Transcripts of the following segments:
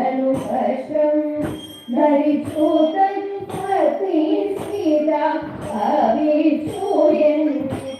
മലു വശം ധരിച്ചു തൻ പതി സീത അവിച്ചൂര്യൻ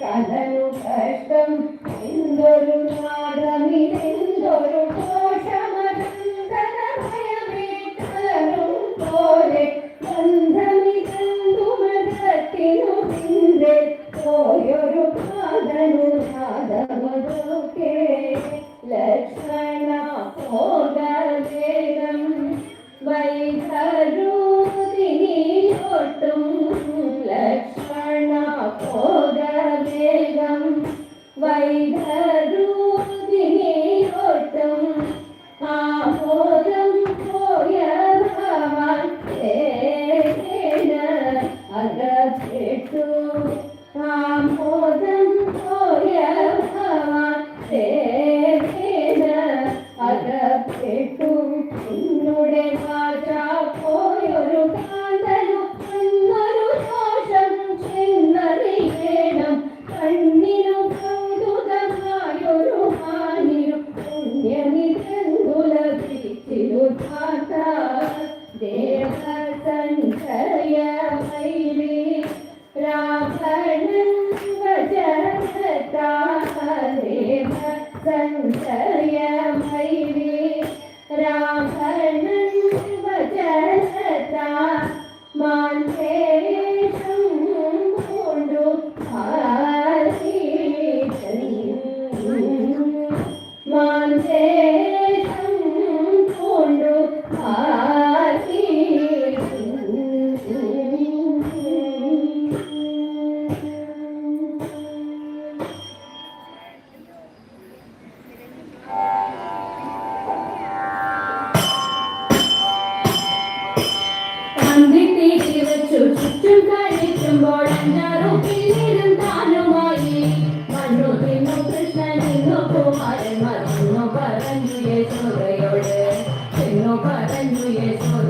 കലു കഷ്ടം. എന്തൊരു നാടമിരേ ಕಥೆತು ശയമൈ രാമൻ Yes,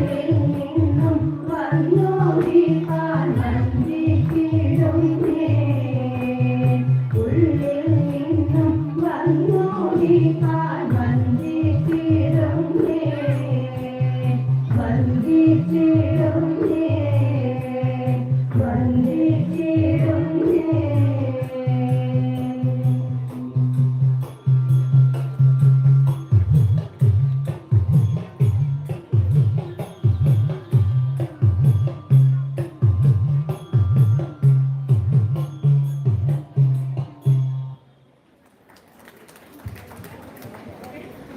Thank you.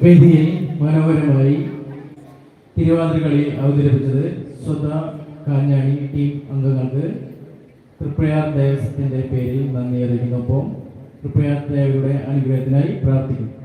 വേദിയിൽ മനോഹരമായി തിരുവാതിരകളി അവതരിപ്പിച്ചത് സ്വത കാഞ്ഞാണി ടീം അംഗങ്ങൾക്ക് തൃപ്രയാർ ദേവസ്വത്തിന്റെ പേരിൽ നന്ദി അറിയിക്കുന്നൊപ്പം തൃപ്രയാർ ദേവയുടെ അനുഗ്രഹത്തിനായി പ്രാർത്ഥിക്കുന്നു.